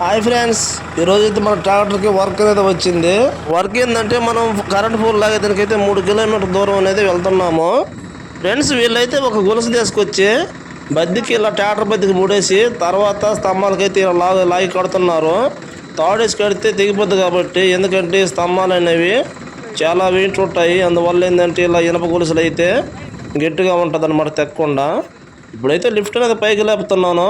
Hi friends ఈరోజు అయితే మన ట్రాక్టర్కి వర్క్ అనేది వచ్చింది. వర్క్ ఏంటంటే మనం కరెంట్ పోల్ లాగా దానికైతే మూడు కిలోమీటర్ దూరం అనేది వెళ్తున్నాము. ఫ్రెండ్స్ వీళ్ళైతే ఒక గొలుసు తీసుకొచ్చి బద్దికి ఇలా ట్రాక్టర్ బద్దికి ముడేసి తర్వాత స్తంభాలకైతే ఇలా లాగి లాగి కడుతున్నారు. తాడేసి కడితే తెగిపోద్ది కాబట్టి ఎందుకంటే ఈ స్తంభాలు అనేవి చాలా వెయిట్ ఉంటాయి. అందువల్ల ఏంటంటే ఇలా ఇనప గొలుసులు అయితే గట్టిగా ఉంటుంది అనమాట తెక్కకుండా ఇప్పుడైతే లిఫ్ట్ అనేది పైకి లేపుతున్నాను.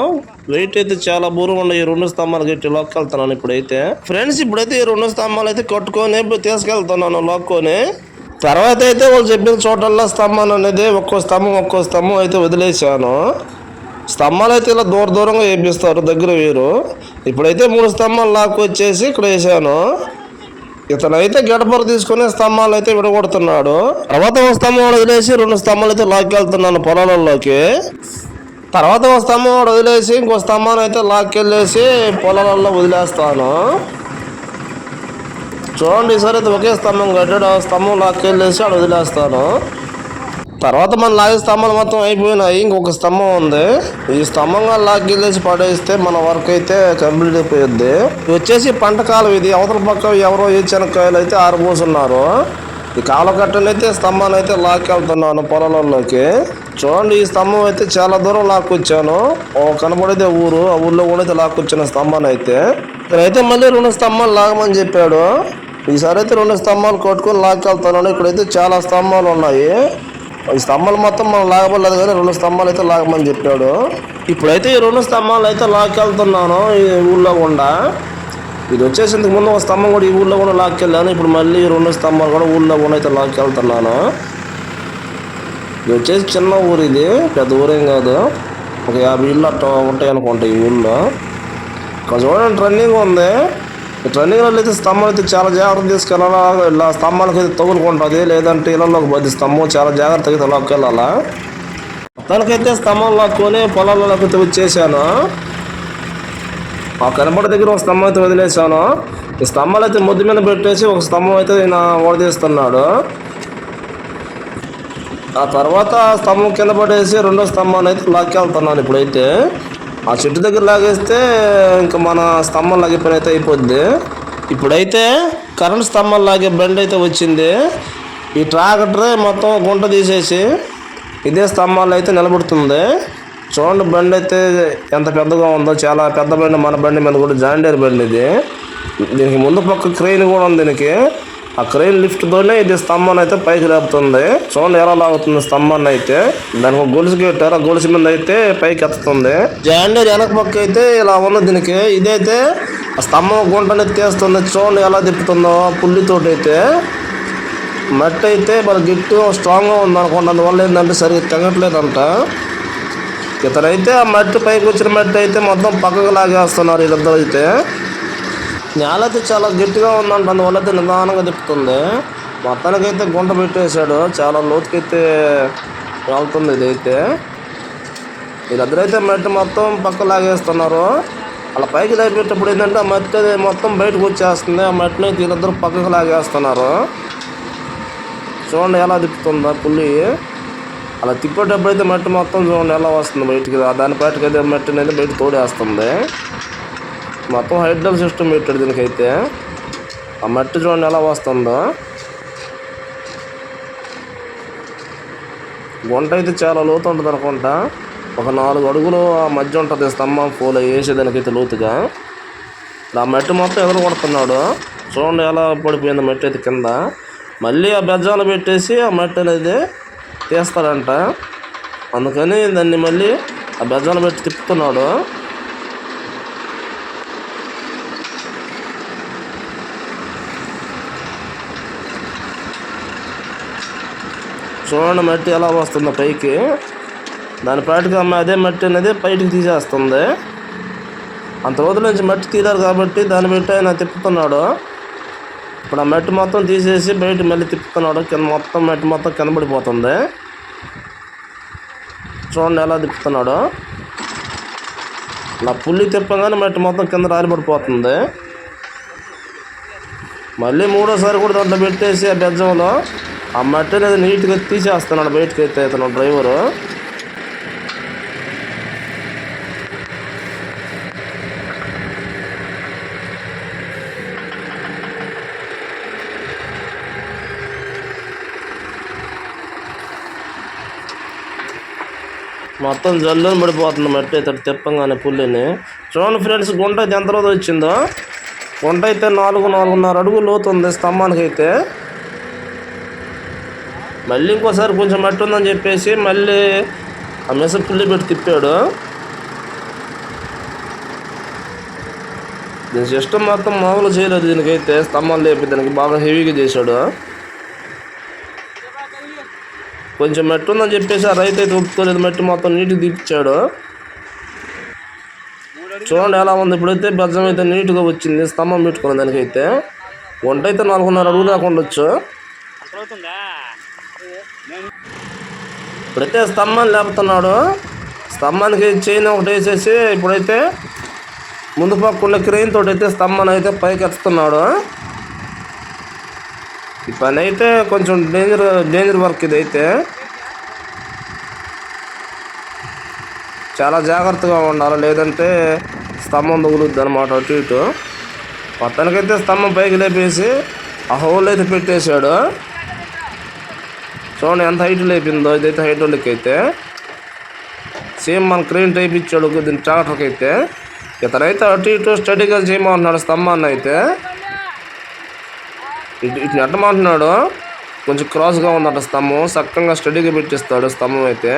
వెయిట్ అయితే చాలా బూరం ఉన్నాయి. ఈ రెండు స్తంభాలు గట్టి వెళ్తున్నాను ఇప్పుడైతే. ఫ్రెండ్స్ ఇప్పుడైతే ఈ రెండు స్తంభాలు అయితే కట్టుకొని తీసుకెళ్తున్నాను లోక్కొని. తర్వాత అయితే వాళ్ళు చెప్పిన చోటల్లో స్తంభం అనేది ఒక్కో స్తంభం ఒక్కో స్తంభం అయితే వదిలేశాను. స్తంభాలు అయితే ఇలా దూర దూరంగా వేపిస్తారు దగ్గర వీరు. ఇప్పుడైతే మూడు స్తంభాలు లాక్కు వచ్చేసి ఇక్కడ వేసాను ఇతనైతే గడపర తీసుకుని స్తంభాలు అయితే విడగొడుతున్నాడు. తర్వాత ఒక స్తంభం వదిలేసి రెండు స్తంభాలు అయితే లాక్కెళ్తున్నాను పొలాలలోకి. తర్వాత ఒక స్తంభం వదిలేసి ఇంకో స్తంభాన్ని అయితే లాక్కెళ్ళేసి పొలాలలో వదిలేస్తాను. చూడండి ఈసారి అయితే ఒకే స్తంభం కట్టాడు ఆ స్తంభం లాక్కెళ్ళేసి ఆడ వదిలేస్తాను. తర్వాత మన లాగే స్తంభాలు మొత్తం అయిపోయినాయి ఇంకొక స్తంభం ఉంది. ఈ స్తంభంగా లాక్కెళ్ళేసి పడేస్తే మన వర్క్ అయితే కంప్లీట్ అయిపోయింది. వచ్చేసి పంట కాలం ఇది అవతల పక్క ఎవరో ఏ చెనక్కాయలు అయితే ఆరబోసున్నారు. ఈ కాలకట్టనైతే అయితే స్తంభాన్ని అయితే లాక్కెళ్తున్నాను పొలాలలోకి. చూడండి ఈ స్తంభం అయితే చాలా దూరం లాక్కొచ్చాను. ఓ కనపడేదే ఊరు ఆ ఊర్లో కూడా అయితే లాక్కొచ్చిన స్తంభాన్ని అయితే ఇక్కడైతే మళ్ళీ రెండు స్తంభాలు లాగమని చెప్పాడు. ఈసారి అయితే రెండు స్తంభాలు కొట్టుకొని లాక్కెళ్తున్నాను. ఇక్కడైతే చాలా స్తంభాలు ఉన్నాయి. ఈ స్తంభాలు మొత్తం మనం లాగబడలేదు కానీ రెండు స్తంభాలు అయితే లాగమని చెప్పాడు. ఇప్పుడైతే ఈ రెండు స్తంభాలు అయితే లాక్కెళ్తున్నాను ఈ ఊళ్ళో గుండా ఇది వచ్చేసేందుకు ముందు ఒక స్తంభం కూడా ఈ ఊళ్ళో కూడా లాక్కెళ్ళాను ఇప్పుడు మళ్ళీ రెండు స్తంభాలు కూడా ఊళ్ళో కూడా అయితే లాక్కెళ్తున్నాను ఇది వచ్చేసి చిన్న ఊరు ఇది. పెద్ద ఊరేం కాదు. ఒక యాభై ఇళ్ళు అట్ట ఉంటాయి అనుకుంటా ఈ ఊళ్ళో. ఇక్కడ చూడండి రన్నింగ్ ఉంది. ఈ రన్నింగ్ అయితే స్తంభం అయితే చాలా జాగ్రత్త తీసుకెళ్ళాలా? ఇలా స్తంభాలకు అయితే తగులుకుంటుంది. లేదంటే ఇళ్ళలోకి పది స్తంభం చాలా జాగ్రత్తగా అయితే లాక్కెళ్ళాలా మొత్తానికైతే స్తంభం లాక్కొని పొలాల్లోకి అయితే వచ్చేసాను. ఆ కనబడ దగ్గర ఒక స్తంభం అయితే వదిలేసాను ఈ స్తంభాలు అయితే ముద్దు మీద పెట్టేసి ఒక స్తంభం అయితే ఆయన ఓడదీస్తున్నాడు. ఆ తర్వాత ఆ స్తంభం కింద పడేసి రెండో స్తంభాన్ని అయితే లాక్కెళ్తున్నాను ఇప్పుడైతే. ఆ చెట్టు దగ్గర లాగేస్తే ఇంకా మన స్తంభం లాగే పని అయితే అయిపోద్ది. ఇప్పుడైతే కరెంట్ స్తంభం లాగే బండి అయితే వచ్చింది. ఈ ట్రాక్టర్ మొత్తం గుంట తీసేసి ఇదే స్తంభాలు అయితే నిలబడుతుంది. చూడండి బండి అయితే ఎంత పెద్దగా ఉందో చాలా పెద్ద బండి మన బండి మీద కూడా జాండేర్ బండి ఇది. దీనికి ముందు పక్క క్రెయిన్ కూడా ఉంది దీనికి. ఆ క్రెయిన్ లిఫ్ట్ తోనే ఇది స్తంభాన్ని అయితే పైకి లేపుతుంది. చూడండి ఎలా లాగుతుంది స్తంభాన్ని అయితే. దానికి ఒక గొలుసు కట్టారు. ఆ గొలుసు మీద అయితే పైకి ఎత్తుతుంది. జాండేర్ వెనక పక్క అయితే ఇలా ఉంది దీనికి. ఇదైతే ఆ స్తంభం గుంటని తీస్తుంది. చూడండి ఎలా తిప్పుతుందో పుల్లితోటి అయితే. మట్టి అయితే మరి గిట్టు స్ట్రాంగ్గా ఉంది అనుకోండి అందువల్ల ఏంటంటే సరిగ్గా తెగట్లేదంట. ఇతనైతే ఆ మట్టి పైకి వచ్చిన మట్టి అయితే మొత్తం పక్కకు లాగేస్తున్నారు వీళ్ళిద్దరు అయితే. నేల అయితే చాలా గట్టిగా ఉందంట అందువల్ల అయితే నిదానంగా తిప్పుతుంది. మొత్తానికైతే గుంట పెట్టేశాడు చాలా లోతుకైతే వెళ్తుంది ఇదైతే. వీళ్ళిద్దరైతే మట్టి మొత్తం పక్క లాగేస్తున్నారు. అలా పైకి లేపేటప్పుడు ఏంటంటే ఆ మట్టి అది మొత్తం బయటకు వచ్చేస్తుంది. ఆ మట్టిని అయితే వీళ్ళిద్దరు పక్కకు లాగేస్తున్నారు. చూడండి ఎలా తిప్పుతుందా పుల్లి అలా తిప్పేటప్పుడు అయితే మట్టి మొత్తం చూడండి ఎలా వస్తుంది బయటికి. దాని బయటకి అయితే మట్టి అయితే బయట తోడేస్తుంది. మొత్తం హైడ్రల్ సిస్టమ్ పెట్టాడు దీనికైతే. ఆ మట్టి చూడండి ఎలా వస్తుందో. గుంట అయితే చాలా లోతు ఉంటుంది అనుకుంటా. ఒక నాలుగు అడుగులు ఆ మధ్య ఉంటుంది స్తంభం పూల వేసేదానికైతే లోతుగా. ఆ మట్టి మొత్తం ఎదురు కొడుతున్నాడు చూడండి ఎలా పడిపోయింది మట్టి అయితే కింద. మళ్ళీ ఆ బెజ్జాలు పెట్టేసి ఆ మట్టి అనేది తీస్తాడంట. అందుకని దాన్ని మళ్ళీ ఆ బెజాలు పెట్టి తిప్పుతున్నాడు. చూడండి మట్టి ఎలా వస్తుందో పైకి. దాని పాటికి అమ్మ అదే మట్టి అనేది పైకి తీసేస్తుంది. అంత రోజుల నుంచి మట్టి తీరారు కాబట్టి దాన్ని పెట్టి ఆయన తిప్పుతున్నాడు. ఇప్పుడు ఆ మట్టి మొత్తం తీసేసి బయట మళ్ళీ తిప్పుతున్నాడు. కింద మొత్తం మట్టి మొత్తం కనబడిపోతుంది చూడండి ఎలా తిప్పుతున్నాడు. నా పుల్లి తిప్పగానే మట్టి మొత్తం కింద రాలిపడిపోతుంది. మళ్ళీ మూడోసారి కూడా దాంట్లో పెట్టేసి ఆ బెజ్జంలో ఆ మట్టి అనేది నీట్గా తీసేస్తున్నాడు బయటకు అయితే ఇతను డ్రైవరు. మొత్తం జల్లుని పడిపోతుంది మట్టి ఇతడు తిప్పంగానే పుల్లిని. చూడండి ఫ్రెండ్స్ గుంట అయితే ఎంత రోజు వచ్చిందో. గుంట అయితే నాలుగు నాలుగున్నర అడుగు లోతు ఉంది స్తంభానికి అయితే. మళ్ళీ ఇంకోసారి కొంచెం మట్టి ఉందని చెప్పేసి మళ్ళీ ఆ మిస పుల్లి పెట్టి తిప్పాడు. దీని సిస్టమ్ మొత్తం మామూలు చేయలేదు దీనికైతే. స్తంభాలు లేపి దానికి బాగా హెవీగా చేశాడు. కొంచెం మట్టి ఉందని చెప్పేసి ఆ రైతు అయితే ఒప్పుకోలేదు. మట్టి మొత్తం నీట్గా తీపిచ్చాడు చూడండి ఎలా ఉంది. ఇప్పుడైతే బెజ్జం అయితే నీట్గా వచ్చింది. స్తంభం పెట్టుకున్న దానికైతే. వంట అయితే నాలుగున్నర అడుగు దాకా ఉండొచ్చు. ఇప్పుడైతే స్తంభాన్ని లేపుతున్నాడు. స్తంభానికి చైన్ ఒకటి వేసేసి ఇప్పుడైతే ముందు పక్క ఉన్న క్రెయిన్ తోటి అయితే స్తంభాన్ని అయితే పైకి ఎత్తుతున్నాడు ఈ పని అయితే కొంచెం డేంజర్ డేంజర్ వర్క్ ఇది అయితే. చాలా జాగ్రత్తగా ఉండాలి లేదంటే స్తంభం తగులుద్ది అనమాట అటు ఇటు. మొత్తానికైతే స్తంభం పైకి లేపేసి ఆ హోల్ అయితే పెట్టేశాడు. చూడండి ఎంత హైట్ లేపిందో ఇదైతే హైడ్రోలిక్ అయితే. సేమ్ మన క్రెయిన్ టైప్ ఇచ్చాడు దీని ట్రాక్టర్కి అయితే ఇతనైతే అటు ఇటు స్టడీగా చేయమంటున్నాడు స్తంభాన్ని అయితే. ఇటు ఇటు నెట్టమంటున్నాడు కొంచెం క్రాస్గా ఉందట స్తంభం. చక్కగా స్టడీగా పెట్టిస్తాడు స్తంభం అయితే.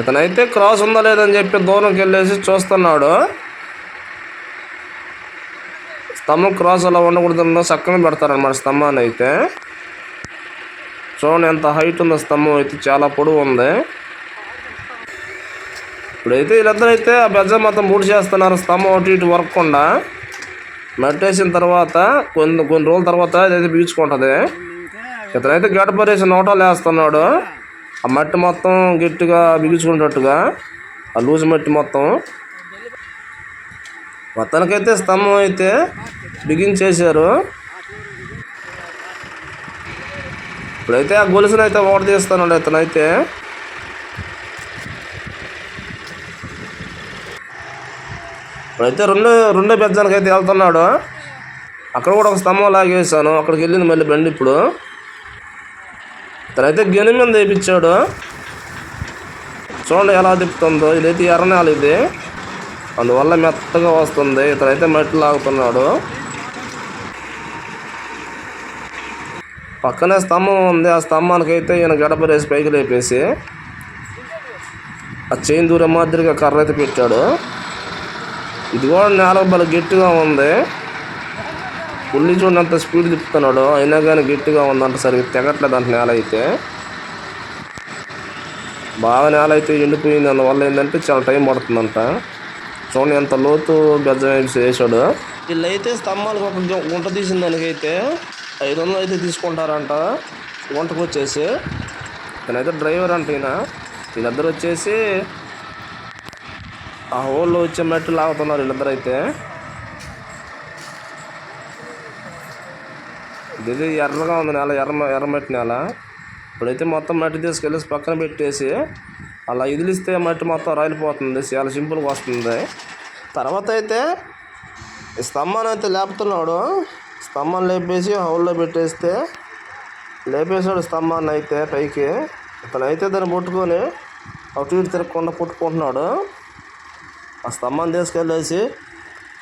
ఇతనైతే క్రాస్ ఉందా లేదని చెప్పి దూరంకి వెళ్ళేసి చూస్తున్నాడు. స్తంభం క్రాస్ అలా ఉండకూడదు చక్కగా పెడతారనమాట స్తంభాన్ని అయితే. చూడండి ఎంత హైట్ ఉందో స్తంభం అయితే చాలా పొడవు ఉంది. ఇప్పుడైతే వీళ్ళందరూ అయితే ఆ బెజ్జ మొత్తం మూడు చేస్తున్నారు స్తంభం అటు ఇటు వరకుండా మెడిటేషన్ తర్వాత కొన్ని కొన్ని రోజుల తర్వాత ఇదైతే పీల్చుకుంటుంది. ఇతనైతే గడపరేసి నోటాలు వేస్తున్నాడు. ఆ మట్టి మొత్తం గట్టిగా బిగించుకునేటట్టుగా ఆ లూజ్ మట్టి మొత్తం. మొత్తానికైతే స్తంభం అయితే బిగించేశారు ఇప్పుడైతే ఆ గొలుసునైతే ఓడ తీస్తున్నాడు ఇతనైతే. ఇప్పుడైతే రెండో రెండో బెజ్జానికి అయితే వెళ్తున్నాడు. అక్కడ కూడా ఒక స్తంభం లాగేసాను అక్కడికి వెళ్ళింది మళ్ళీ బండి ఇప్పుడు. తనైతే గెని మీద వేయించాడు చూడండి ఎలా తిప్పుతుందో. ఇదైతే ఎర్రనేల ఇది. అందువల్ల మెత్తగా వస్తుంది. ఇతనైతే మట్టి లాగుతున్నాడు. పక్కనే స్తంభం ఉంది. ఆ స్తంభానికి అయితే ఈయన గడపరేసి పైకి లేపేసి ఆ చైన్ దూరం మాదిరిగా కర్ర అయితే పెట్టాడు. ఇది కూడా నేల బల గట్టిగా ఉంది. పుల్లి చూడంత స్పీడ్ తిప్పుతున్నాడు. అయినా కానీ గట్టిగా ఉందంట సరిగ్గా తెగట్లేదు అంట నేల అయితే. బాగా నేల అయితే ఎండిపోయింది. అందువల్ల ఏంటంటే చాలా టైం పడుతుందంట. చూడండి ఎంత లోతు బెజ్జం వేసి వేసాడు వీళ్ళైతే స్తంభాలు ఒక గుంట తీసిన దానికైతే ఐదు వందలు అయితే తీసుకుంటారంట. గుంటకు వచ్చేసి. ఇతనైతే డ్రైవర్ అంట ఈయన. వీళ్ళిద్దరు వచ్చేసి ఆ హోల్లో వచ్చే మట్టి లాగుతున్నారు వీళ్ళందరూ అయితే ఇది ఎర్రగా ఉంది నేల ఎర్ర ఎర్రమట్టి నేల. ఇప్పుడైతే మొత్తం మట్టి తీసుకెళ్ళేసి పక్కన పెట్టేసి అలా ఇదిలిస్తే మట్టి మొత్తం రాలిపోతుంది. చాలా సింపుల్గా వస్తుంది. తర్వాత అయితే ఈ స్తంభాన్ని అయితే లేపుతున్నాడు. స్తంభం లేపేసి హౌల్లో పెట్టేస్తే లేపేసాడు స్తంభాన్ని అయితే పైకి. ఇతనైతే దాన్ని పుట్టుకొని అటు ఇటు తిరగకుండా పుట్టుకుంటున్నాడు ఆ స్తంభం తీసుకెళ్ళేసి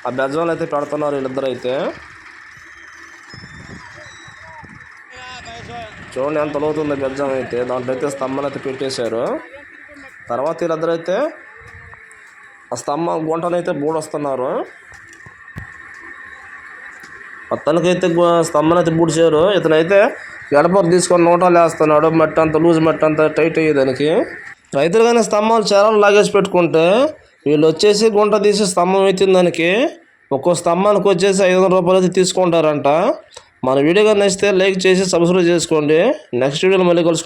ఆ బెజ్జంలో అయితే పెడుతున్నారు వీళ్ళిద్దరు అయితే చూడండి ఎంత లోతుందో బెజ్జం అయితే. దాంట్లో అయితే స్తంభం అయితే పెట్టేశారు. తర్వాత వీళ్ళిద్దరు అయితే ఆ స్తంభం గుంటనైతే బూడొస్తున్నారు అతనికైతే గు- స్తంభం అయితే బూడిచారు. ఇతనైతే గడపర తీసుకొని నోటాలు వేస్తున్నాడు మట్టి అంత లూజ్ మట్టి అంత టైట్ అయ్యేదానికి. రైతులు కానీ స్తంభాలు చీరలు లాగేసి పెట్టుకుంటే వీళ్ళు వచ్చేసి గుంట తీసి స్తంభం ఎత్తిన దానికి ఒక్కో స్తంభానికి వచ్చేసి ఐదు వందల రూపాయలు అయితే తీసుకుంటారంట. మన వీడియో కానీ నచ్చితే లైక్ చేసి సబ్స్క్రైబ్ చేసుకోండి. నెక్స్ట్ వీడియోలో మళ్ళీ కలుసుకుంటాం